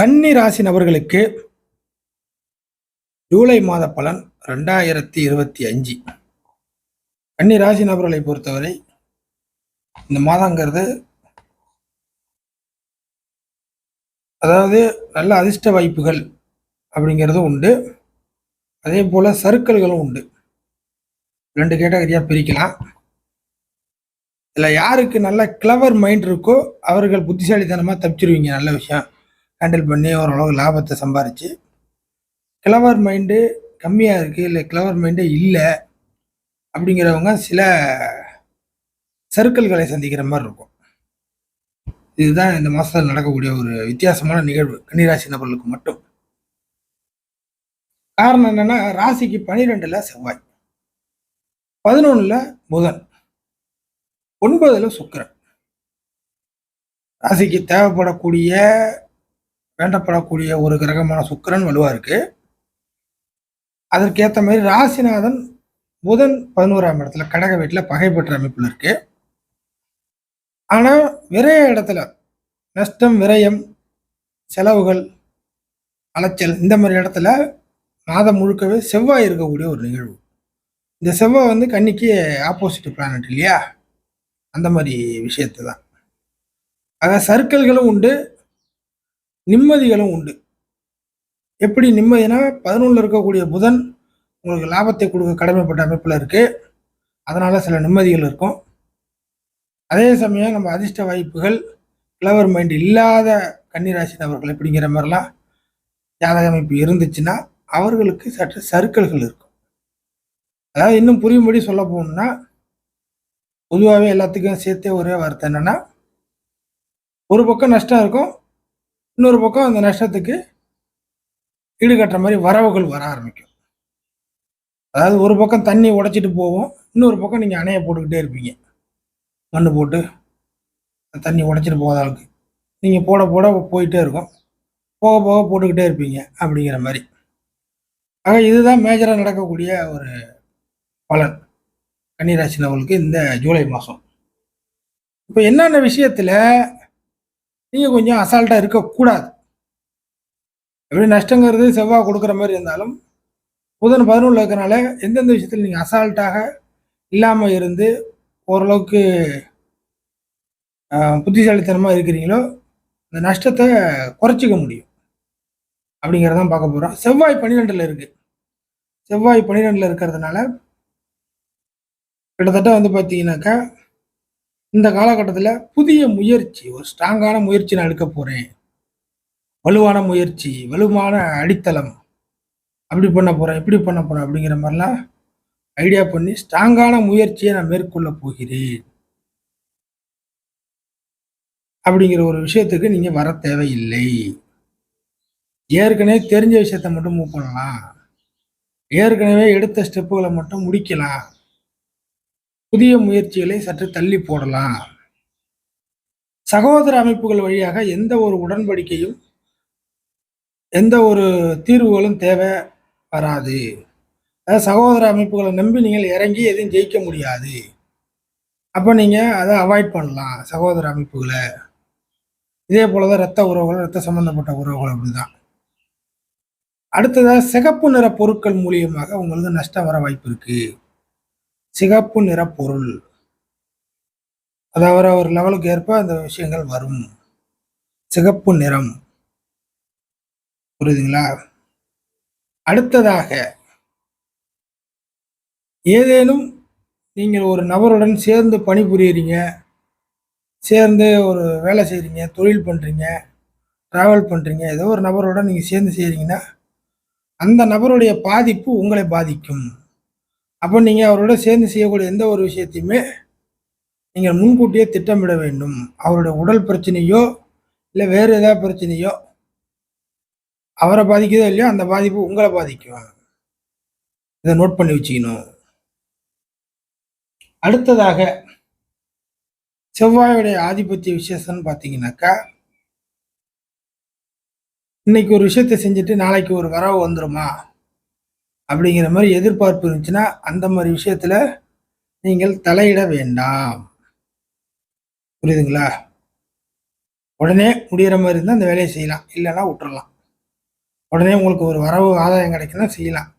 கன்னி ராசி நபர்களுக்கு ஜூலை மாத பலன் ரெண்டாயிரத்தி இருபத்தி அஞ்சு. கன்னி ராசி நபர்களை பொறுத்தவரை இந்த மாதங்கிறது அதாவது நல்ல அதிர்ஷ்ட வாய்ப்புகள் அப்படிங்கிறதும் உண்டு. அதே போல் சர்க்கிள்களும் உண்டு. ரெண்டு கேட்டகரியாக பிரிக்கலாம். இதில் யாருக்கு நல்ல கிளவர் மைண்ட் இருக்கோ அவர்கள் புத்திசாலித்தனமாக தப்பிச்சிருவீங்க நல்ல விஷயம். ஹேண்டில் பண்ணி ஓரளவுக்கு லாபத்தை சம்பாரித்து கிளவர் மைண்டு கம்மியாக இருக்குது இல்லை கிளவர் மைண்டே இல்லை அப்படிங்கிறவங்க சில சர்க்கிள்களை சந்திக்கிற மாதிரி இருக்கும். இதுதான் இந்த மாதத்தில் நடக்கக்கூடிய ஒரு வித்தியாசமான நிகழ்வு கன்னிராசி நபர்களுக்கு மட்டும். காரணம் என்னென்னா ராசிக்கு பனிரெண்டில் செவ்வாய் பதினொன்றில் புதன் ஒன்பதில் சுக்கரன். ராசிக்கு தேவைப்படக்கூடிய வேண்டப்படக்கூடிய ஒரு கிரகமான சுக்கிரன் வலுவாக இருக்குது அதற்கேற்ற மாதிரி ராசிநாதன் புதன் பதினோராம் இடத்துல கடக வீட்டில் பகைப்பற்ற அமைப்பில் இருக்குது ஆனால் விரைய இடத்துல நஷ்டம் விரயம் செலவுகள் அலைச்சல் இந்த மாதிரி இடத்துல மாதம் முழுக்கவே செவ்வாய் இருக்கக்கூடிய ஒரு நிகழ்வு. இந்த செவ்வாய் வந்து கன்னிக்கு ஆப்போசிட் பிளானட் இல்லையா? அந்த மாதிரி விஷயத்தை தான் ஆக சர்க்கிள்களும் உண்டு. நிம்மதிகளும் உண்டு. எப்படி நிம்மதினா பதினொன்றில் இருக்கக்கூடிய புதன் உங்களுக்கு லாபத்தை கொடுக்க கடமைப்பட்ட அமைப்பில் இருக்குது அதனால் சில நிம்மதிகள் இருக்கும். அதே சமயம் நம்ம அதிர்ஷ்ட வாய்ப்புகள் கிளவர் மைண்ட் இல்லாத கன்னிராசி நபர்கள் எப்படிங்கிற மாதிரிலாம் ஜாதக அமைப்பு இருந்துச்சுன்னா அவர்களுக்கு சற்று சர்க்கிள்கள் இருக்கும். அதாவது இன்னும் புரியும்படி சொல்ல போகணும்னா பொதுவாகவே எல்லாத்துக்கும் சேர்த்தே ஒரே வார்த்தை என்னென்னா ஒரு பக்கம் நஷ்டம் இருக்கும் இன்னொரு பக்கம் அந்த நஷ்டத்துக்கு ஈடுகட்டுற மாதிரி வரவுகள் வர ஆரம்பிக்கும். அதாவது ஒரு பக்கம் தண்ணி உடைச்சிட்டு போவோம் இன்னொரு பக்கம் நீங்கள் அணையை போட்டுக்கிட்டே இருப்பீங்க. மண் போட்டு தண்ணி உடைச்சிட்டு போகாத அளவுக்கு. நீங்கள் போட போட போயிட்டே இருக்கும். போக போக போட்டுக்கிட்டே இருப்பீங்க அப்படிங்கிற மாதிரி. ஆக இதுதான் மேஜராக நடக்கக்கூடிய ஒரு பலன். கன்னிராசினவர்களுக்கு இந்த ஜூலை மாதம் இப்போ என்னென்ன விஷயத்தில் நீங்கள் கொஞ்சம் அசால்ட்டாக இருக்கக்கூடாது. எப்படி நஷ்டங்கிறது செவ்வாய் கொடுக்குற மாதிரி இருந்தாலும் புதன் பதினொன்று இருக்கிறனால எந்தெந்த விஷயத்தில் நீங்கள் அசால்ட்டாக இல்லாமல் இருந்து ஓரளவுக்கு புத்திசாலித்தனமாக இருக்கிறீங்களோ இந்த நஷ்டத்தை குறைச்சிக்க முடியும். அப்படிங்கிறதான் பார்க்க போகிறோம் செவ்வாய் பன்னிரெண்டில் இருக்குது செவ்வாய் பன்னிரெண்டில் இருக்கிறதுனால கிட்டத்தட்ட வந்து பார்த்தீங்கன்னாக்கா இந்த காலகட்டத்தில் புதிய முயற்சி ஒரு ஸ்ட்ராங்கான முயற்சி நான் எடுக்க போகிறேன் வலுவான முயற்சி வலுவான அடித்தளம். அப்படி பண்ண போகிறேன் இப்படி பண்ண போகிறேன் அப்படிங்கிற மாதிரிலாம் ஐடியா பண்ணி ஸ்ட்ராங்கான முயற்சியை நான் மேற்கொள்ள போகிறேன். அப்படிங்கிற ஒரு விஷயத்துக்கு நீங்கள் வர தேவையில்லை. ஏற்கனவே தெரிஞ்ச விஷயத்த மட்டும் மூவ் பண்ணலாம். ஏற்கனவே எடுத்த ஸ்டெப்புகளை மட்டும் முடிக்கலாம். புதிய முயற்சிகளை சற்று தள்ளி போடலாம். சகோதர அமைப்புகள் வழியாக எந்த ஒரு உடன்படிக்கையும் எந்த ஒரு தீர்வுகளும் தேவை வராது. அதாவது சகோதர அமைப்புகளை நம்பி நீங்கள் இறங்கி எதையும் ஜெயிக்க முடியாது. அப்போ நீங்கள் அதை அவாய்ட் பண்ணலாம் சகோதர அமைப்புகளை. இதே போல தான் ரத்த உறவுகள் ரத்த சம்பந்தப்பட்ட உறவுகள் அப்படிதான். அடுத்ததாக சிகப்பு நிற பொருட்கள் மூலியமாக உங்களுக்கு நஷ்டம் வர வாய்ப்பு இருக்கு. சிகப்பு நிற பொருள். அதாவது ஒரு லெவலுக்கு ஏற்ப அந்த விஷயங்கள் வரும். சிகப்பு நிறம். புரியுதுங்களா? அடுத்ததாக ஏதேனும் நீங்கள் ஒரு நபருடன் சேர்ந்து பணிபுரியுறீங்க சேர்ந்து ஒரு வேலை செய்கிறீங்க தொழில் பண்ணுறீங்க ட்ராவல் பண்ணுறீங்க ஏதோ ஒரு நபரோட நீங்கள் சேர்ந்து செய்கிறீங்கன்னா அந்த நபருடைய பாதிப்பு உங்களை பாதிக்கும். அப்போ நீங்கள் அவரோட சேர்ந்து செய்யக்கூடிய எந்த ஒரு விஷயத்தையுமே நீங்கள் முன்கூட்டியே திட்டமிட வேண்டும். அவருடைய உடல் பிரச்சனையோ இல்லை வேறு ஏதாவது பிரச்சனையோ அவரை பாதிக்குதோ இல்லையோ அந்த பாதிப்பு உங்களை பாதிக்கும். இதை நோட் பண்ணி வச்சுக்கணும். அடுத்ததாக செவ்வாயுடைய ஆதிபத்திய விசேஷம்னு பார்த்தீங்கன்னாக்கா இன்னைக்கு ஒரு விஷயத்த செஞ்சுட்டு நாளைக்கு ஒரு வரவு வந்துருமா? அப்படிங்கிற மாதிரி எதிர்பார்ப்பு இருந்துச்சுன்னா அந்த மாதிரி விஷயத்தில் நீங்கள் தலையிட வேண்டாம். புரியுதுங்களா? உடனே முடிகிற மாதிரி இருந்தால் அந்த வேலையை செய்யலாம். இல்லைன்னா விட்டுறலாம். உடனே உங்களுக்கு ஒரு வரவு ஆதாயம் கிடைக்குன்னா செய்யலாம்.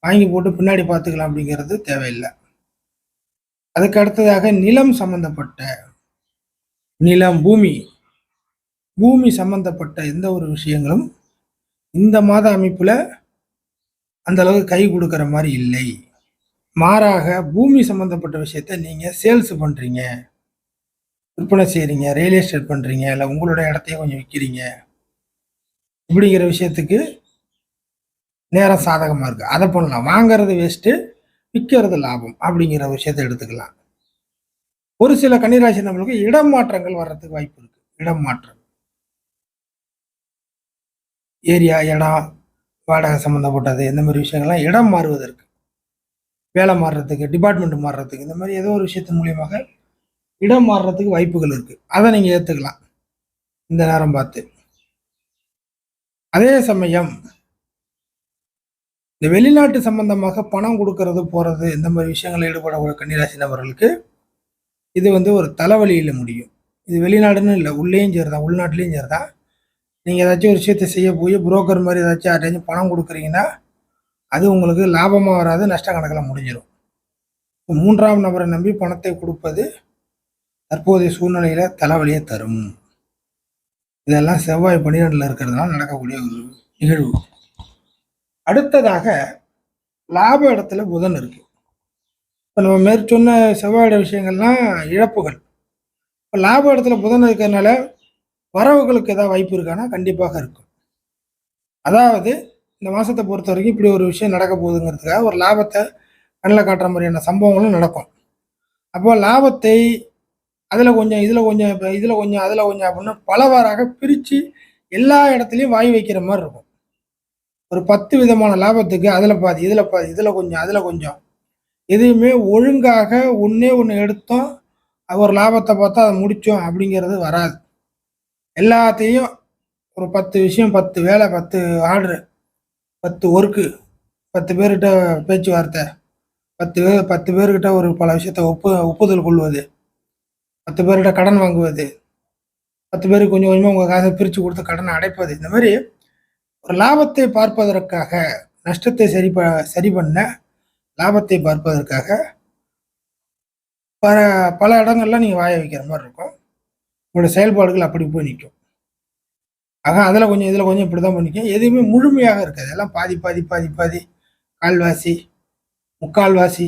வாங்கி போட்டு பின்னாடி பார்த்துக்கலாம் அப்படிங்கிறது தேவையில்லை. அதுக்கு அடுத்ததாக நிலம் சம்மந்தப்பட்ட நிலம் பூமி. பூமி சம்மந்தப்பட்ட எந்த ஒரு விஷயங்களும் இந்த மாத அமைப்பில் அந்த அளவுக்கு கை கொடுக்குற மாதிரி இல்லை. மாறாக பூமி சம்மந்தப்பட்ட விஷயத்த நீங்கள் சேல்ஸ் பண்ணுறீங்க விற்பனை செய்கிறீங்க ரியல் எஸ்டேட் பண்ணுறீங்க இல்லை உங்களோட இடத்தையும் கொஞ்சம் விற்கிறீங்க இப்படிங்கிற விஷயத்துக்கு நேரம் சாதகமாக இருக்குது அதை பண்ணலாம். வாங்கிறது வேஸ்ட்டு விற்கிறது லாபம் அப்படிங்கிற விஷயத்தை எடுத்துக்கலாம். ஒரு சில கன்னிராசி நம்மளுக்கு இடம் மாற்றங்கள் வர்றதுக்கு வாய்ப்பு இருக்குது இடம் மாற்றம். ஏரியா இடம் வாடகை சம்மந்தப்பட்டது இந்த மாதிரி விஷயங்கள்லாம் இடம் மாறுவதற்கு வேலை மாறுறதுக்கு டிபார்ட்மெண்ட் மாறுறதுக்கு இந்த மாதிரி ஏதோ ஒரு விஷயத்தின் மூலியமாக இடம் மாறுறதுக்கு வாய்ப்புகள் இருக்கு. அதை நீங்க ஏத்துக்கலாம். இந்த நேரம் பார்த்து. அதே சமயம் இந்த வெளிநாட்டு சம்பந்தமாக பணம் கொடுக்கறது போறது இந்த மாதிரி விஷயங்களில் ஈடுபடக்கூடிய கன்னிராசி நபர்களுக்கு இது வந்து ஒரு தலைவலியில் முடியும். இது வெளிநாடுன்னு இல்லை உள்ளேயும் சரிதான் உள்நாட்டிலையும் சரிதான் நீங்கள் ஏதாச்சும் ஒரு விஷயத்தை செய்ய போய் புரோக்கர் மாதிரி ஏதாச்சும் யார்ட்டாச்சும் பணம் கொடுக்குறீங்கன்னா அது உங்களுக்கு லாபமாக வராது நஷ்ட கணக்கில் முடிஞ்சிடும் இப்போ மூன்றாம் நபரை நம்பி பணத்தை கொடுப்பது தற்போதைய சூழ்நிலையில் தலைவலியை தரும். இதெல்லாம் செவ்வாய் பன்னிரெண்டில் இருக்கிறதுனால நடக்கக்கூடிய ஒரு நிகழ்வு. அடுத்ததாக லாப இடத்துல புதன் இருக்குது இப்போ நம்ம மேற்சொன்ன செவ்வாயோட விஷயங்கள்லாம் இழப்புகள். இப்போ லாப இடத்துல புதன் இருக்கிறதுனால வரவுகளுக்கு ஏதாவது வாய்ப்பு இருக்கான்னா கண்டிப்பாக இருக்கும். அதாவது இந்த மாதத்தை பொறுத்த வரைக்கும் இப்படி ஒரு விஷயம் நடக்க போகுதுங்கிறதுக்காக ஒரு லாபத்தை கண்ணில் காட்டுற மாதிரியான சம்பவங்களும் நடக்கும். அப்போ லாபத்தை அதில் கொஞ்சம் இதில் கொஞ்சம் இப்போ இதில் கொஞ்சம் அதில் கொஞ்சம் அப்படின்னு பலவாறாக பிரித்து எல்லா இடத்துலையும் வாய் வைக்கிற மாதிரி இருக்கும். ஒரு பத்து விதமான லாபத்துக்கு அதில் பாதி இதில் பாதி இதில் கொஞ்சம் அதில் கொஞ்சம். எதுவுமே ஒழுங்காக ஒன்றே ஒன்று எடுத்தோம் ஒரு லாபத்தை பார்த்தா அதை முடித்தோம் அப்படிங்கிறது வராது. எல்லாத்தையும் ஒரு பத்து விஷயம் பத்து வேலை பத்து ஆர்டரு பத்து ஒர்க்கு பத்து பேர்கிட்ட பேச்சுவார்த்தை பத்து பேர் பத்து பேர்கிட்ட ஒரு பல விஷயத்த ஒப்பு ஒப்புதல் கொள்வது பத்து பேர்கிட்ட கடன் வாங்குவது பத்து பேருக்கு கொஞ்சம் கொஞ்சமாக உங்கள் காசை பிரித்து கொடுத்து கடனை அடைப்பது. இந்த மாதிரி ஒரு லாபத்தை பார்ப்பதற்காக நஷ்டத்தை சரி ப சரி பண்ண லாபத்தை பார்ப்பதற்காக பல பல இடங்கள்லாம் நீங்கள் வாய வைக்கிற மாதிரி இருக்கும். உங்களோட செயல்பாடுகள் அப்படி போய் நிற்கும் ஆக அதில் கொஞ்சம் இதில் கொஞ்சம் இப்படி தான் பண்ணிக்கும் எதுவுமே முழுமையாக இருக்காது. எல்லாம் பாதி பாதி பாதி பாதி. கால்வாசி முக்கால்வாசி.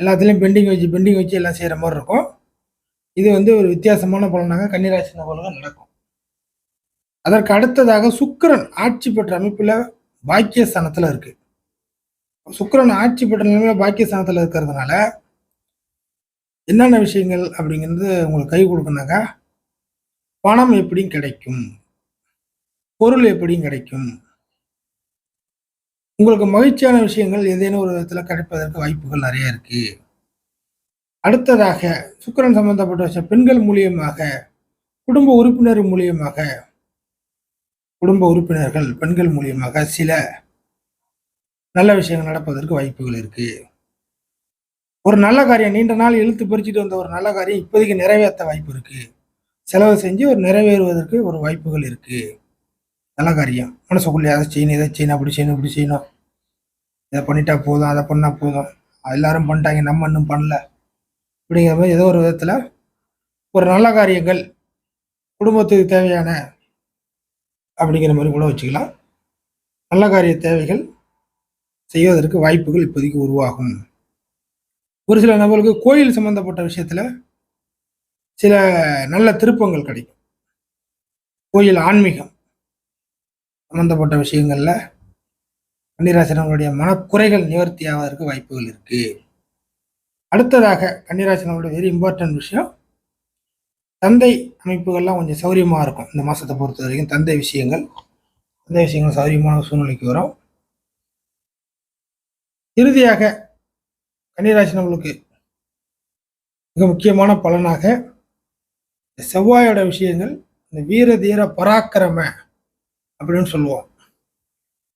எல்லாத்துலேயும் பெண்டிங் வச்சு பெண்டிங் வச்சு எல்லாம் செய்கிற மாதிரி இருக்கும். இது வந்து ஒரு வித்தியாசமான பலனாக கன்னிராசி நபர்களுக்கு நடக்கும். அதற்கு அடுத்ததாக சுக்கரன் ஆட்சி பெற்ற அமைப்பில் பாக்கியஸ்தானத்தில் இருக்குது சுக்கரன் ஆட்சி பெற்ற நிலைமையில பாக்கியஸ்தானத்தில் இருக்கிறதுனால என்னென்ன விஷயங்கள் அப்படிங்கிறது உங்களுக்கு கை கொடுக்குனாக்கா பணம் எப்படியும் கிடைக்கும். பொருள் எப்படியும் கிடைக்கும். உங்களுக்கு மகிழ்ச்சியான விஷயங்கள் ஏதேனும் ஒரு விதத்தில் கிடைப்பதற்கு வாய்ப்புகள் நிறைய இருக்கு. அடுத்ததாக சுக்கிரன் சம்பந்தப்பட்ட விஷயம் பெண்கள் மூலியமாக குடும்ப உறுப்பினர் மூலியமாக குடும்ப உறுப்பினர்கள் பெண்கள் மூலியமாக சில நல்ல விஷயங்கள் நடப்பதற்கு வாய்ப்புகள் இருக்கு. ஒரு நல்ல காரியம் நீண்ட நாள் இழுத்து பறிச்சுட்டு வந்த ஒரு நல்ல காரியம் இப்போதைக்கு நிறைவேற்ற வாய்ப்பு இருக்குது செலவு செஞ்சு ஒரு நிறைவேறுவதற்கு ஒரு வாய்ப்புகள் இருக்குது நல்ல காரியம். மனசுக்குள்ளே அதை செய்யணும் இதை செய்யணும் அப்படி செய்யணும் இப்படி செய்யணும். இதை பண்ணிட்டா போதும் அதை பண்ணால் போதும். எல்லாரும் பண்ணிட்டாங்க நம்ம இன்னும் பண்ணல. அப்படிங்கிற மாதிரி ஏதோ ஒரு விதத்தில் ஒரு நல்ல காரியங்கள் குடும்பத்துக்கு தேவையான அப்படிங்கிற மாதிரி கூட வச்சுக்கலாம். நல்ல காரிய தேவைகள் செய்வதற்கு வாய்ப்புகள் இப்போதைக்கு உருவாகும். ஒரு சில நபர்களுக்கு கோயில் சம்பந்தப்பட்ட விஷயத்தில் சில நல்ல திருப்பங்கள் கிடைக்கும். கோயில் ஆன்மீகம் சம்மந்தப்பட்ட விஷயங்களில் கன்னிராசினவர்களுடைய மனக்குறைகள் நிவர்த்தி ஆவதற்கு வாய்ப்புகள் இருக்குது அடுத்ததாக கன்னிராசினங்களுடைய வெரி இம்பார்ட்டன்ட் விஷயம் தந்தை அமைப்புகள்லாம் கொஞ்சம் சௌரியமாக இருக்கும். இந்த மாதத்தை பொறுத்த வரைக்கும் தந்தை விஷயங்கள் தந்தை விஷயங்கள் சௌரியமான சூழ்நிலைக்கு வரும். இறுதியாக கன்னிராசி நம்மளுக்கு மிக முக்கியமான பலனாக செவ்வாயோட விஷயங்கள் இந்த வீர தீர பராக்கிரம அப்படின்னு சொல்லுவோம்.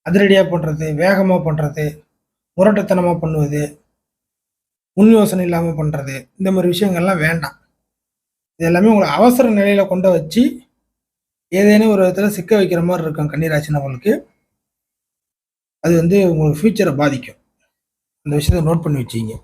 அதிரடியாக பண்ணுறது வேகமாக பண்ணுறது முரட்டுத்தனமாக பண்ணுவது முன் யோசனை இல்லாமல் பண்ணுறது இந்த மாதிரி விஷயங்கள்லாம் வேண்டாம். இது எல்லாமே உங்களை அவசர நிலையில் கொண்டு வச்சு ஏதேனும் ஒரு விதத்தில் சிக்க வைக்கிற மாதிரி இருக்கும் கன்னிராசி நம்மளுக்கு அது வந்து உங்களுக்கு ஃப்யூச்சரை பாதிக்கும். அந்த விஷயத்தை நோட் பண்ணி வச்சிங்க